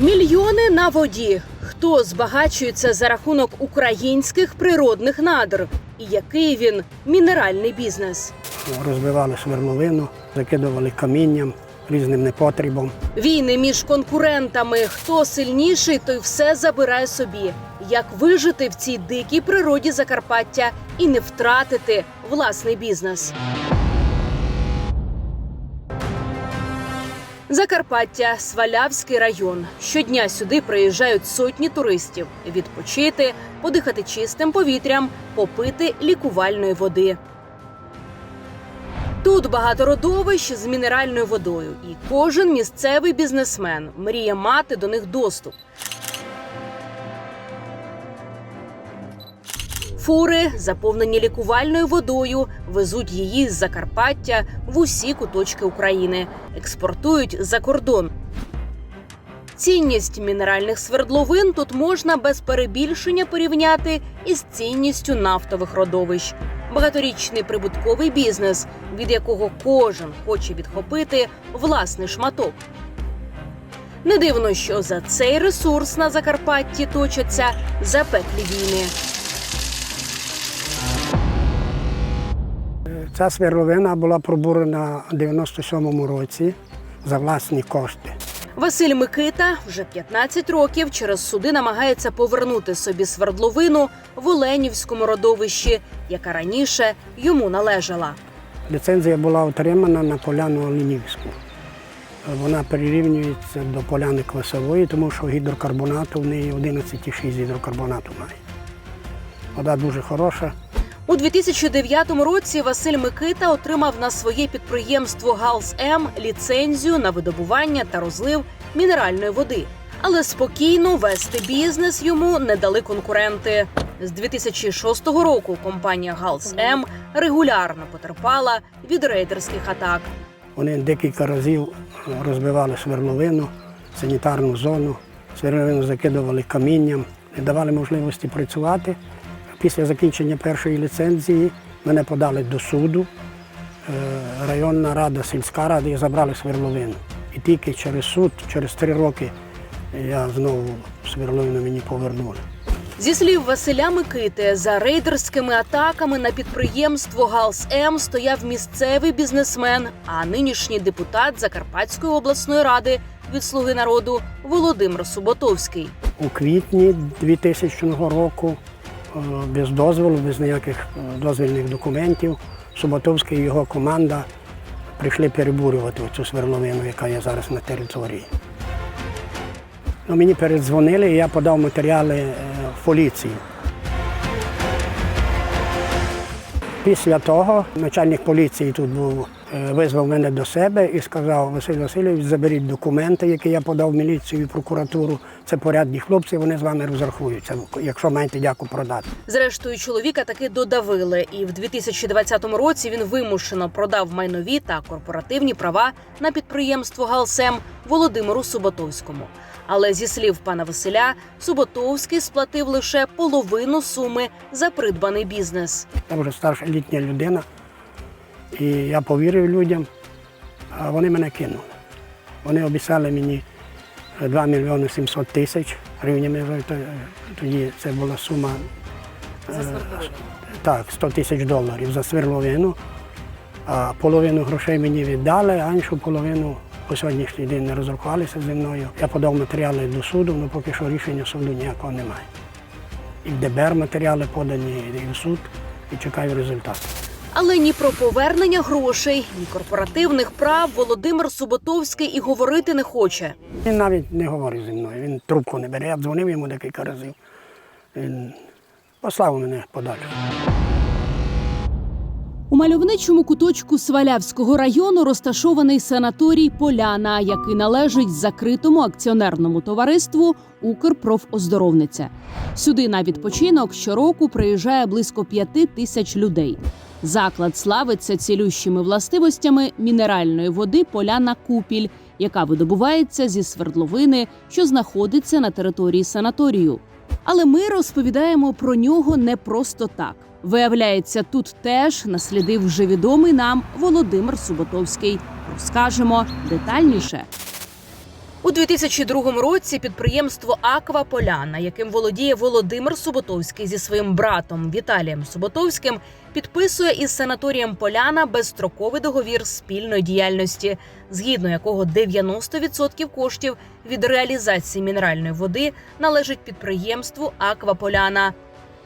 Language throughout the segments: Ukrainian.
Мільйони на воді. Хто збагачується за рахунок українських природних надр? І який він мінеральний бізнес? розбивали свердловину, закидували камінням, різним непотрібом. Війни між конкурентами. Хто сильніший, той все забирає собі. Як вижити в цій дикій природі Закарпаття і не втратити власний бізнес? Закарпаття, Свалявський район. Щодня сюди приїжджають сотні туристів відпочити, подихати чистим повітрям, попити лікувальної води. Тут багато родовищ з мінеральною водою, і кожен місцевий бізнесмен мріє мати до них доступ. Фури, заповнені лікувальною водою, везуть її з Закарпаття в усі куточки України, експортують за кордон. Цінність мінеральних свердловин тут можна без перебільшення порівняти із цінністю нафтових родовищ. Багаторічний прибутковий бізнес, від якого кожен хоче відхопити власний шматок. Не дивно, що за цей ресурс на Закарпатті точаться запеклі війни. Ця свердловина була пробурена у 97-му році за власні кошти. Василь Микита вже 15 років через суди намагається повернути собі свердловину в Оленівському родовищі, яка раніше йому належала. Ліцензія була отримана на поляну Оленівську. Вона прирівнюється до поляни квасової, тому що гідрокарбонату в неї 11,6 гідрокарбонату має. Вода дуже хороша. У 2009 році Василь Микита отримав на своє підприємство Галс М ліцензію на видобування та розлив мінеральної води. Але спокійно вести бізнес йому не дали конкуренти. З 2006 року компанія Галс М регулярно потерпала від рейдерських атак. Вони декілька разів розбивали свердловину, санітарну зону, свердловину закидували камінням, не давали можливості працювати. Після закінчення першої ліцензії мене подали до суду. Е, Районна рада, сільська рада і забрали свердловину. І тільки через суд, через три роки я знову свердловину мені повернули. Зі слів Василя Микити, за рейдерськими атаками на підприємство Галс М стояв місцевий бізнесмен, а нинішній депутат Закарпатської обласної ради від Слуги народу Володимир Суботовський. У квітні 2000 року без дозволу, без ніяких е, дозвільних документів, Суботовський і його команда прийшли перебурювати цю свердловину, яка є зараз на території. Ну, мені передзвонили, і я подав матеріали е, в поліцію. Після того начальник поліції тут був, е, визвав мене до себе і сказав, Василь Васильович, заберіть документи, які я подав в міліцію і прокуратуру. Це порядні хлопці, вони з вами розрахуються, якщо маєте дяку продати. Зрештою, чоловіка таки додавили, і в 2020 році він вимушено продав майнові та корпоративні права на підприємство Галсем Володимиру Суботовському. Але зі слів пана Василя, Суботовський сплатив лише половину суми за придбаний бізнес. Я вже старша літня людина, і я повірив людям, а вони мене кинули. Вони обіцяли мені 2 мільйони 700 тисяч гривнями. Тоді це була сума е, так, 100 тисяч доларів за свердловину. А половину грошей мені віддали, а іншу половину по сьогоднішній день не розрахувалися зі мною. Я подав матеріали до суду, але поки що рішення суду ніякого немає. І в ДБР матеріали подані, і в суд, і чекаю результату. Але ні про повернення грошей, ні корпоративних прав Володимир Суботовський і говорити не хоче. Він навіть не говорить зі мною, він трубку не бере. Я дзвонив йому декілька разів. Він послав мене подалі. У мальовничому куточку Свалявського району розташований санаторій Поляна, який належить закритому акціонерному товариству Укрпрофоздоровниця. Сюди на відпочинок щороку приїжджає близько п'яти тисяч людей. Заклад славиться цілющими властивостями мінеральної води Поляна Купіль, яка видобувається зі свердловини, що знаходиться на території санаторію. Але ми розповідаємо про нього не просто так. Виявляється, тут теж наслідив вже відомий нам Володимир Суботовський. Розкажемо детальніше. У 2002 році підприємство Аква Поляна, яким володіє Володимир Суботовський зі своїм братом Віталієм Суботовським, підписує із санаторієм Поляна безстроковий договір спільної діяльності, згідно якого 90% коштів від реалізації мінеральної води належить підприємству Аква Поляна.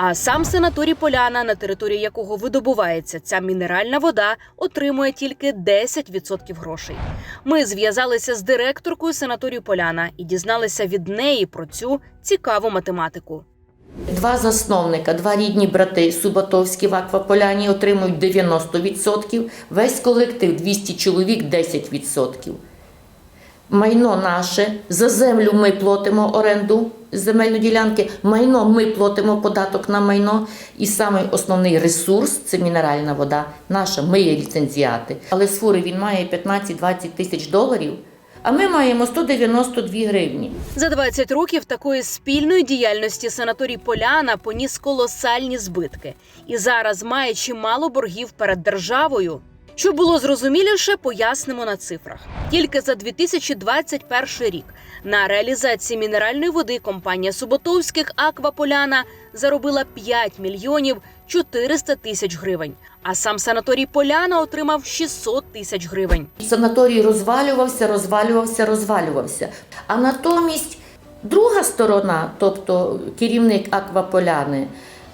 А сам санаторій Поляна, на території якого видобувається ця мінеральна вода, отримує тільки 10% грошей. Ми зв'язалися з директоркою санаторію Поляна і дізналися від неї про цю цікаву математику. Два засновника, два рідні брати Суботовські в Акваполяні отримують 90%, весь колектив 200 чоловік 10%. Майно наше, за землю ми платимо оренду земельної ділянки, майно ми платимо податок на майно. І самий основний ресурс це мінеральна вода. Наша, ми є ліцензіати. Але з фури він має 15-20 тисяч доларів, а ми маємо 192 гривні. За 20 років такої спільної діяльності санаторій Поляна поніс колосальні збитки і зараз має чимало боргів перед державою. Щоб було зрозуміліше, пояснимо на цифрах. Тільки за 2021 рік на реалізації мінеральної води компанія Суботовських Аква Поляна заробила 5 мільйонів 400 тисяч гривень. А сам санаторій Поляна отримав 600 тисяч гривень. Санаторій розвалювався, розвалювався, розвалювався. А натомість друга сторона, тобто керівник Акваполяни,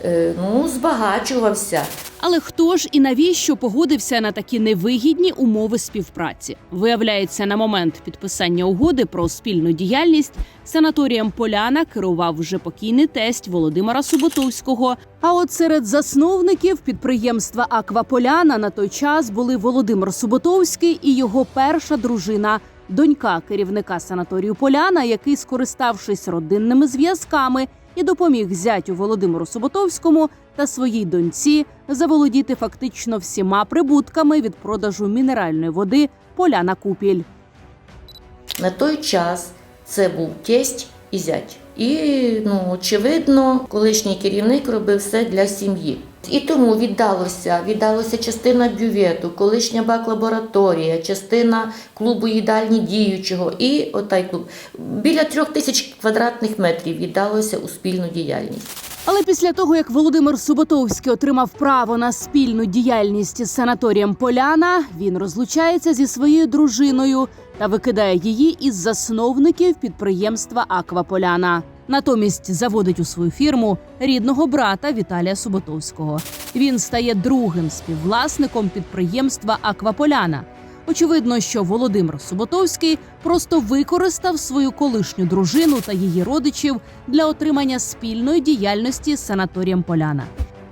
ну, збагачувався. Але хто ж і навіщо погодився на такі невигідні умови співпраці? Виявляється, на момент підписання угоди про спільну діяльність санаторієм Поляна керував вже покійний тесть Володимира Суботовського. А от серед засновників підприємства Акваполяна на той час були Володимир Суботовський і його перша дружина. Донька керівника санаторію Поляна, який, скориставшись родинними зв'язками, і допоміг зятю Володимиру Суботовському та своїй доньці заволодіти фактично всіма прибутками від продажу мінеральної води Поляна Купіль. На той час це був тесть і зять. І, ну, очевидно, колишній керівник робив все для сім'ї. І тому віддалося, віддалося частина бювету, колишня бак-лабораторія, частина клубу їдальні діючого і отай клуб. Біля трьох тисяч квадратних метрів віддалося у спільну діяльність. Але після того, як Володимир Суботовський отримав право на спільну діяльність з санаторієм Поляна, він розлучається зі своєю дружиною та викидає її із засновників підприємства Акваполяна. Натомість заводить у свою фірму рідного брата Віталія Суботовського. Він стає другим співвласником підприємства Акваполяна. Очевидно, що Володимир Суботовський просто використав свою колишню дружину та її родичів для отримання спільної діяльності з санаторієм Поляна.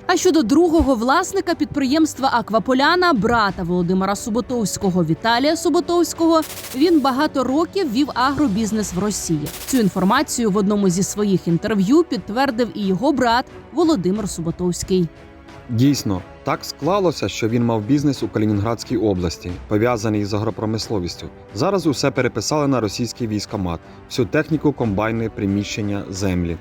А щодо другого власника підприємства Акваполяна, брата Володимира Суботовського Віталія Суботовського, він багато років вів агробізнес в Росії. Цю інформацію в одному зі своїх інтерв'ю підтвердив і його брат Володимир Суботовський. Дійсно, так склалося, що він мав бізнес у Калінінградській області, пов'язаний з агропромисловістю. Зараз усе переписали на російський військомат, всю техніку, комбайни, приміщення, землі.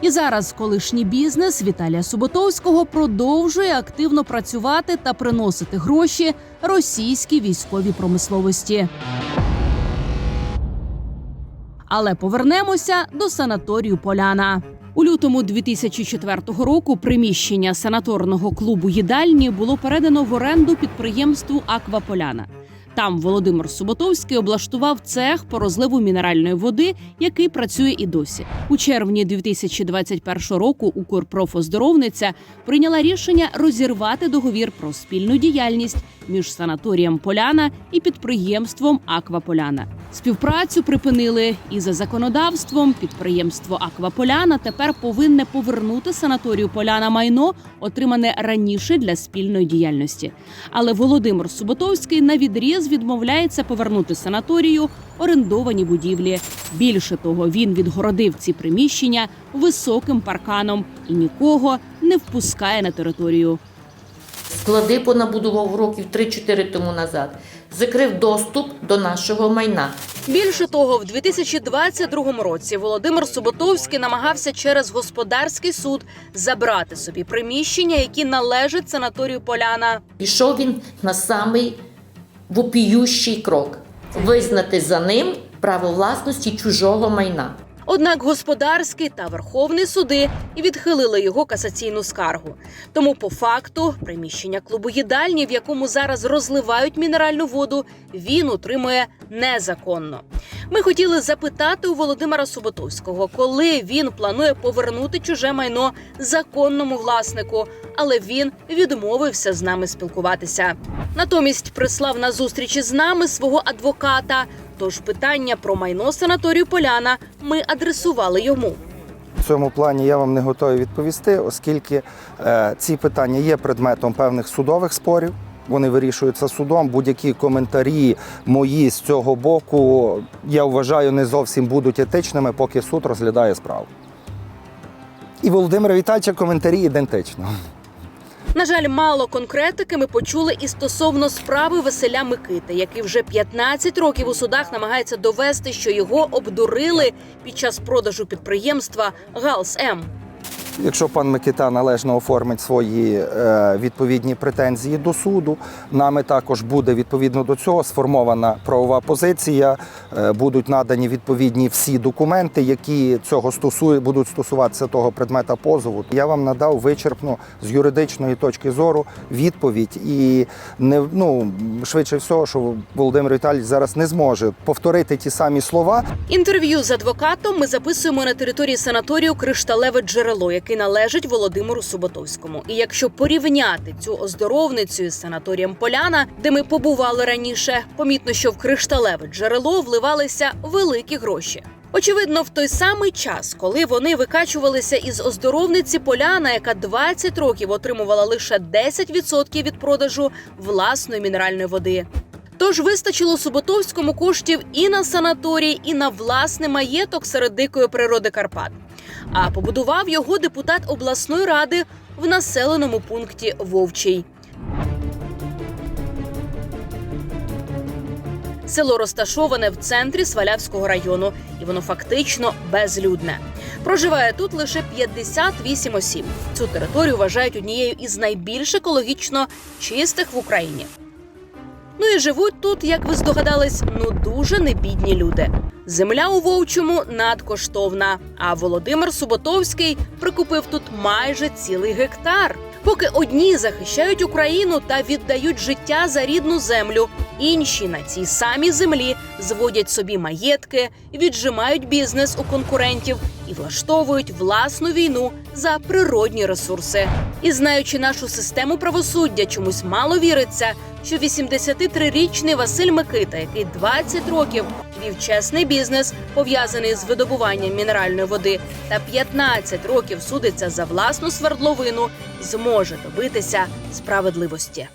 І зараз колишній бізнес Віталія Суботовського продовжує активно працювати та приносити гроші російській військовій промисловості. Але повернемося до санаторію Поляна. У лютому 2004 року приміщення санаторного клубу їдальні було передано в оренду підприємству Акваполяна. Там Володимир Суботовський облаштував цех по розливу мінеральної води, який працює і досі. У червні 2021 року Укрпрофоздоровниця прийняла рішення розірвати договір про спільну діяльність між санаторієм Поляна і підприємством Акваполяна. Співпрацю припинили і за законодавством підприємство Акваполяна тепер повинне повернути санаторію Поляна майно, отримане раніше для спільної діяльності. Але Володимир Суботовський на відріз відмовляється повернути санаторію орендовані будівлі. Більше того, він відгородив ці приміщення високим парканом і нікого не впускає на територію. Склади понабудував років 3-4 тому назад. Закрив доступ до нашого майна. Більше того, в 2022 році Володимир Суботовський намагався через господарський суд забрати собі приміщення, які належать санаторію Поляна. Пішов він на самий вопіющий крок визнати за ним право власності чужого майна. Однак господарський та верховний суди відхилили його касаційну скаргу. Тому, по факту, приміщення клубу їдальні, в якому зараз розливають мінеральну воду, він утримує незаконно. Ми хотіли запитати у Володимира Суботовського, коли він планує повернути чуже майно законному власнику, але він відмовився з нами спілкуватися. Натомість прислав на зустрічі з нами свого адвоката. Тож питання про майно санаторію Поляна ми адресували йому. В цьому плані я вам не готовий відповісти, оскільки е, ці питання є предметом певних судових спорів. Вони вирішуються судом. Будь-які коментарі мої з цього боку, я вважаю, не зовсім будуть етичними, поки суд розглядає справу. І Володимира Вітальча коментарі ідентично. На жаль, мало конкретики ми почули і стосовно справи Василя Микити, який вже 15 років у судах намагається довести, що його обдурили під час продажу підприємства Галс М. Якщо пан Микита належно оформить свої е, відповідні претензії до суду, нами також буде відповідно до цього сформована правова позиція. е, будуть надані відповідні всі документи, які цього стосує, будуть стосуватися того предмета позову. Я вам надав вичерпну з юридичної точки зору відповідь, і не ну швидше всього, що Володимир Віталійович зараз не зможе повторити ті самі слова, Інтерв'ю з адвокатом ми записуємо на території санаторію Кришталеве джерело, який належить Володимиру Суботовському. І якщо порівняти цю оздоровницю із санаторієм Поляна, де ми побували раніше, помітно, що в кришталеве джерело вливалися великі гроші. Очевидно, в той самий час, коли вони викачувалися із оздоровниці Поляна, яка 20 років отримувала лише 10% від продажу власної мінеральної води. Тож вистачило Суботовському коштів і на санаторій, і на власний маєток серед дикої природи Карпат. А побудував його депутат обласної ради в населеному пункті Вовчий. Село розташоване в центрі Свалявського району, і воно фактично безлюдне. Проживає тут лише 58 осіб. Цю територію вважають однією із найбільш екологічно чистих в Україні. Ну і живуть тут, як ви здогадались, ну дуже небідні люди. Земля у вовчому надкоштовна. А Володимир Суботовський прикупив тут майже цілий гектар. Поки одні захищають Україну та віддають життя за рідну землю, інші на цій самій землі зводять собі маєтки, віджимають бізнес у конкурентів і влаштовують власну війну за природні ресурси. І знаючи нашу систему правосуддя, чомусь мало віриться, що 83-річний Василь Микита, який 20 років вів чесний бізнес, пов'язаний з видобуванням мінеральної води, та 15 років судиться за власну свердловину, зможе добитися справедливості.